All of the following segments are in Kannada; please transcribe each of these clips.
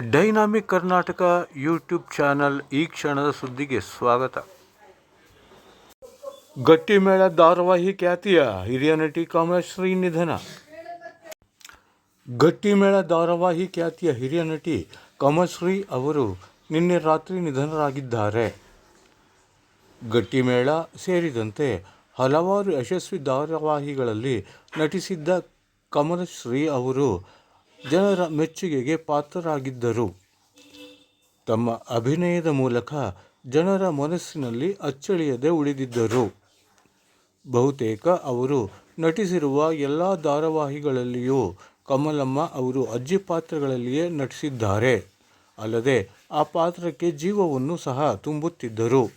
ಡೈನಾಮಿಕ್ ಕರ್ನಾಟಕ ಯೂಟ್ಯೂಬ್ ಚಾನಲ್ ಈ ಕ್ಷಣದ ಸುದ್ದಿಗೆ ಸ್ವಾಗತ. ಗಟ್ಟಿಮೇಳ ಧಾರಾವಾಹಿ ಖ್ಯಾತಿಯ ಹಿರಿಯ ನಟಿ ಕಮಲಶ್ರೀ ನಿಧನ ಗಟ್ಟಿಮೇಳ ಧಾರಾವಾಹಿ ಖ್ಯಾತಿಯ ಹಿರಿಯ ನಟಿ ಕಮಲಶ್ರೀ ಅವರು ನಿನ್ನೆ ರಾತ್ರಿ ನಿಧನರಾಗಿದ್ದಾರೆ. ಗಟ್ಟಿಮೇಳ ಸೇರಿದಂತೆ ಹಲವಾರು ಯಶಸ್ವಿ ಧಾರಾವಾಹಿಗಳಲ್ಲಿ ನಟಿಸಿದ್ದ ಕಮಲಶ್ರೀ ಅವರು ಜನರ ಮೆಚ್ಚುಗೆಗೆ ಪಾತ್ರರಾಗಿದ್ದರು. ತಮ್ಮ ಅಭಿನಯದ ಮೂಲಕ ಜನರ ಮನಸ್ಸಿನಲ್ಲಿ ಅಚ್ಚಳಿಯದೆ ಉಳಿದಿದ್ದರು. ಬಹುತೇಕ ಅವರು ನಟಿಸಿರುವ ಎಲ್ಲ ಧಾರಾವಾಹಿಗಳಲ್ಲಿಯೂ ಕಮಲಮ್ಮ ಅವರು ಅಜ್ಜಿ ಪಾತ್ರಗಳಲ್ಲಿಯೇ ನಟಿಸಿದ್ದಾರೆ. ಅಲ್ಲದೆ ಆ ಪಾತ್ರಕ್ಕೆ ಜೀವವನ್ನು ಸಹ ತುಂಬುತ್ತಿದ್ದರು.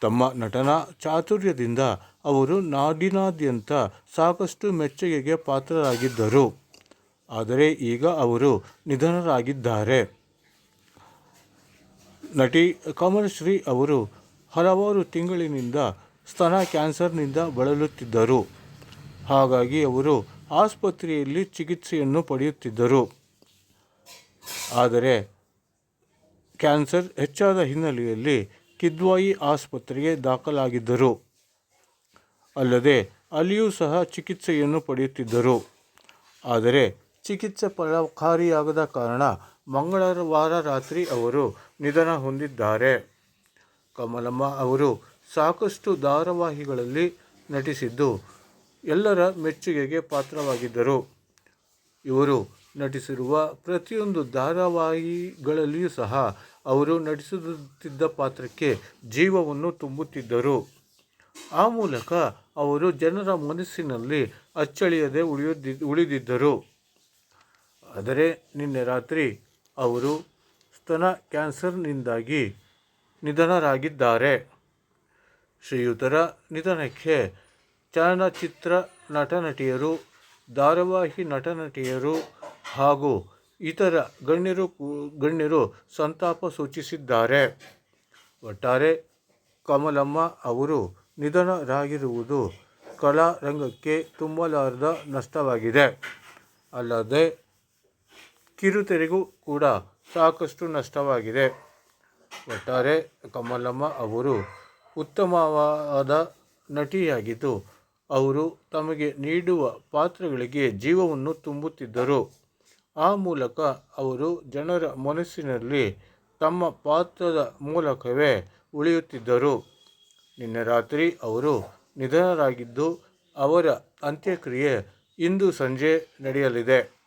ತಮ್ಮ ನಟನಾ ಚಾತುರ್ಯದಿಂದ ಅವರು ನಾಡಿನಾದ್ಯಂತ ಸಾಕಷ್ಟು ಮೆಚ್ಚುಗೆಗೆ ಪಾತ್ರರಾಗಿದ್ದರು. ಆದರೆ ಈಗ ಅವರು ನಿಧನರಾಗಿದ್ದಾರೆ. ನಟಿ ಕಮಲಶ್ರೀ ಅವರು ಹಲವಾರು ತಿಂಗಳಿನಿಂದ ಸ್ತನ ಕ್ಯಾನ್ಸರ್ನಿಂದ ಬಳಲುತ್ತಿದ್ದರು. ಹಾಗಾಗಿ ಅವರು ಆಸ್ಪತ್ರೆಯಲ್ಲಿ ಚಿಕಿತ್ಸೆಯನ್ನು ಪಡೆಯುತ್ತಿದ್ದರು. ಆದರೆ ಕ್ಯಾನ್ಸರ್ ಹೆಚ್ಚಾದ ಹಿನ್ನೆಲೆಯಲ್ಲಿ ಕಿದ್ವಾಯಿ ಆಸ್ಪತ್ರೆಗೆ ದಾಖಲಾಗಿದ್ದರು. ಅಲ್ಲದೆ ಅಲ್ಲಿಯೂ ಸಹ ಚಿಕಿತ್ಸೆಯನ್ನು ಪಡೆಯುತ್ತಿದ್ದರು. ಆದರೆ ಚಿಕಿತ್ಸೆ ಫಲಕಾರಿಯಾಗದ ಕಾರಣ ಮಂಗಳವಾರ ರಾತ್ರಿ ಅವರು ನಿಧನ ಹೊಂದಿದ್ದಾರೆ. ಕಮಲಮ್ಮ ಅವರು ಸಾಕಷ್ಟು ಧಾರಾವಾಹಿಗಳಲ್ಲಿ ನಟಿಸಿದ್ದು ಎಲ್ಲರ ಮೆಚ್ಚುಗೆಗೆ ಪಾತ್ರವಾಗಿದ್ದರು. ಇವರು ನಟಿಸಿರುವ ಪ್ರತಿಯೊಂದು ಧಾರಾವಾಹಿಗಳಲ್ಲಿಯೂ ಸಹ ಅವರು ನಟಿಸುತ್ತಿದ್ದ ಪಾತ್ರಕ್ಕೆ ಜೀವವನ್ನು ತುಂಬುತ್ತಿದ್ದರು. ಆ ಮೂಲಕ ಅವರು ಜನರ ಮನಸ್ಸಿನಲ್ಲಿ ಅಚ್ಚಳಿಯದೆ ಉಳಿಯುದ್ದಿ ಉಳಿದಿದ್ದರು. ಆದರೆ ನಿನ್ನೆ ರಾತ್ರಿ ಅವರು ಸ್ತನ ಕ್ಯಾನ್ಸರ್ನಿಂದಾಗಿ ನಿಧನರಾಗಿದ್ದಾರೆ. ಶ್ರೀಯುತರ ನಿಧನಕ್ಕೆ ಚಲನಚಿತ್ರ ನಟನಟಿಯರು, ಧಾರಾವಾಹಿ ನಟನಟಿಯರು ಹಾಗೂ ಇತರ ಗಣ್ಯರು ಗಣ್ಯರು ಸಂತಾಪ ಸೂಚಿಸಿದ್ದಾರೆ. ಒಟ್ಟಾರೆ ಕಮಲಮ್ಮ ಅವರು ನಿಧನರಾಗಿರುವುದು ಕಲಾ ರಂಗಕ್ಕೆ ತುಂಬಲಾರದ ನಷ್ಟವಾಗಿದೆ. ಅಲ್ಲದೆ ಕಿರುತೆರೆಗೂ ಕೂಡ ಸಾಕಷ್ಟು ನಷ್ಟವಾಗಿದೆ. ಒಟ್ಟಾರೆ ಕಮಲಮ್ಮ ಅವರು ಉತ್ತಮವಾದ ನಟಿಯಾಗಿದ್ದು, ಅವರು ತಮಗೆ ನೀಡುವ ಪಾತ್ರಗಳಿಗೆ ಜೀವವನ್ನು ತುಂಬುತ್ತಿದ್ದರು. ಆ ಮೂಲಕ ಅವರು ಜನರ ಮನಸ್ಸಿನಲ್ಲಿ ತಮ್ಮ ಪಾತ್ರದ ಮೂಲಕವೇ ಉಳಿಯುತ್ತಿದ್ದರು. ನಿನ್ನೆ ರಾತ್ರಿ ಅವರು ನಿಧನರಾಗಿದ್ದು, ಅವರ ಅಂತ್ಯಕ್ರಿಯೆ ಇಂದು ಸಂಜೆ ನಡೆಯಲಿದೆ.